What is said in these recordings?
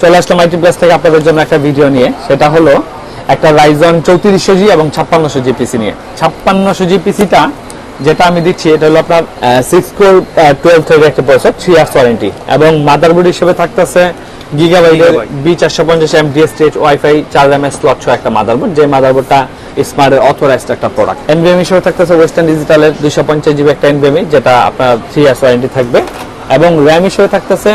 চলে আসলাম IT plus থেকে আপনাদের জন্য একটা ভিডিও নিয়ে। সেটা হলো একটা রাইজন চৌত্রিশশো জি এবং ছাপ্পান্নশো জি পিসি নিয়ে। ছাপ্পান্নশো জি পিসিটা যেটা আমি দিচ্ছি এটা হলো আপনার সিক্স কোর টুয়েলভ থেকে একটা প্রসেসর থ্রি ইয়ার্স ওয়ারেন্টি এবং মাদারবোর্ড হিসেবে থাকতেছে গিগাবাইটের বি চারশো পঞ্চাশ এম ডিএস টেচ ওয়াইফাই চার এম এস স্লট সহ একটা মাদারবোর্ড যে মাদারবোর্ডটা স্মার্টের অথরাইজড একটা প্রোডাক্ট এনবিএম হিসেবে থাকতেছে ওয়েস্টার্ন ডিজিটালের দুইশো পঞ্চাশ জিবি একটা এনবিএমই যেটা আপনার থ্রি ইয়ার্স ওয়ারেন্টি থাকবে। এবং র্যাম হিসেবে থাকতেছে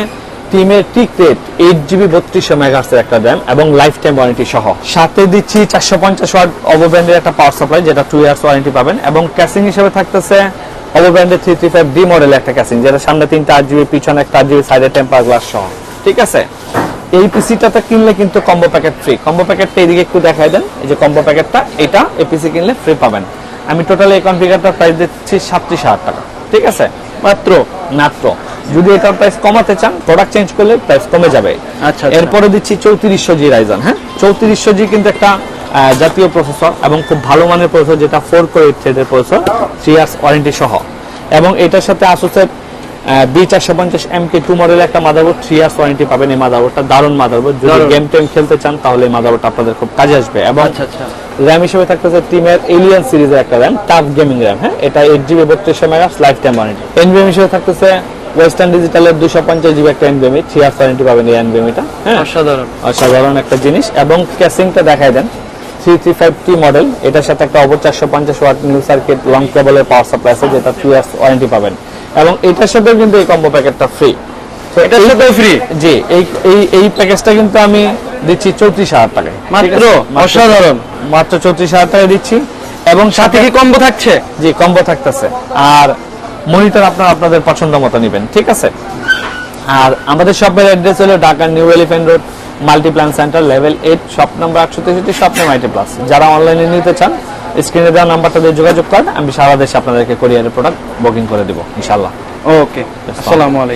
টিমের টিক রেট এইট জিবি বত্রিশশো মেগাহার্সের একটা র্যাম এবং লাইফ টাইম ওয়ারেন্টি সহ। সাথে দিচ্ছি চারশো পঞ্চাশ ওয়াট অবো ব্র্যান্ডের একটা পাওয়ার সাপ্লাই যেটা টু ইয়ার্স ওয়ারেন্টি পাবেন এবং ক্যাসিং হিসেবে থাকতেছে অবো ব্র্যান্ডের থ্রি থ্রি ফাইভ ডি মডেলের একটা ক্যাসিং যেটা সামনে তিনটা আট জিবি পিছনে একটা আট জিবি সাইডে টেম্পার গ্লাস সহ। ঠিক আছে? এই পিসিটাতে কিনলে কিন্তু কম্বো প্যাকেট ফ্রি কম্বো প্যাকেটটা এদিকে একটু দেখাই দেন। এই যে কম্বো প্যাকেটটা এটা এই পিসি কিনলে ফ্রি পাবেন। আমি টোটাল এই কনফিগারটার প্রাইস দিচ্ছি সাতত্রিশ হাজার টাকা। ঠিক আছে? মাত্র মাত্র। যদি এটার প্রাইস কমাতে চান প্রোডাক্ট চেঞ্জ করলে প্রাইস কমে যাবে। আচ্ছা, আচ্ছা। এরপরে দিচ্ছি চৌত্রিশশো জি রাইজন হ্যাঁ? চৌত্রিশশো জি কিন্তু একটা জাতীয় প্রসেসর এবং খুব ভালো মানের প্রসেসর যেটা ফোর কোর এইট থ্রেডের প্রসেসর থ্রি ইয়ার্স ওয়ারেন্টি সহ। এবং এটার সাথে আসুসের বি চারশো পঞ্চাশ এম কে টু মডেলের একটা মাদারবোর্ড থ্রি ইয়ার্স ওয়ারেন্টি পাবেন এই মাদারবোর্ডটা দারুণ মাদারবোর্ড যদি গেম টেম খেলতে চান তাহলে এই মাদারবোর্ডটা আপনাদের খুব কাজে আসবে। এবং আচ্ছা আচ্ছা। র্যাম হিসেবে থাকতেছে টিমের এলিয়ান সিরিজের একটা র্যাম টাফ গেমিং র্যাম হ্যাঁ? এটা এইট জিবি বত্রিশশো মেগাস লাইফ টাইম ওয়ারেন্টি এনবিএম হিসেবে থাকতেছে ওয়েস্টার্ন ডিজিটালের দুশো পঞ্চাশ জিবি একটা এনবিএমি থ্রি ইয়ার্স ওয়ারেন্টি পাবেন এই এনবিএমিটা হ্যাঁ? অসাধারণ। অসাধারণ একটা জিনিস। এবং ক্যাসিংটা দেখায় দেন three three five T model এটার সাথে একটা অবর চারশো পঞ্চাশ ওয়াট নিউ সার্কিট লং কেবলের পাওয়ার সাপ্লাই আছে যেটা টু ইয়ার্স ওয়ারেন্টি পাবেন। এবং এটার সাথেও কিন্তু এই কম্বো প্যাকেটটা ফ্রি এটার সাথেও free? জি এই এই এই প্যাকেজটা কিন্তু আমি দিচ্ছি চৌত্রিশ হাজার টাকায় মাত্র? অসাধারণ। মাত্র চৌত্রিশ হাজার টাকা দিচ্ছি। এবং সাথে কি কম্বো থাকছে? জি কম্বো থাকতেছে। আর মনিটর আপনার আপনাদের পছন্দ মতো নেবেন ঠিক আছে? আর আমাদের শপের অ্যাড্রেস হলো ঢাকার New Elephant Road Multiplan Center level eight shop number একশো তেষট্টি শপ নাম্বার আইটি প্লাস। যারা অনলাইনে নিতে চান স্ক্রিনে দেওয়া নাম্বারটা দিয়ে যোগাযোগ করেন আমি সারা দেশে আপনাদেরকে কোরিয়ারের প্রোডাক্ট বুকিং করে দেবো ইনশাল্লাহ ওকে আসসালামু আলাইকুম।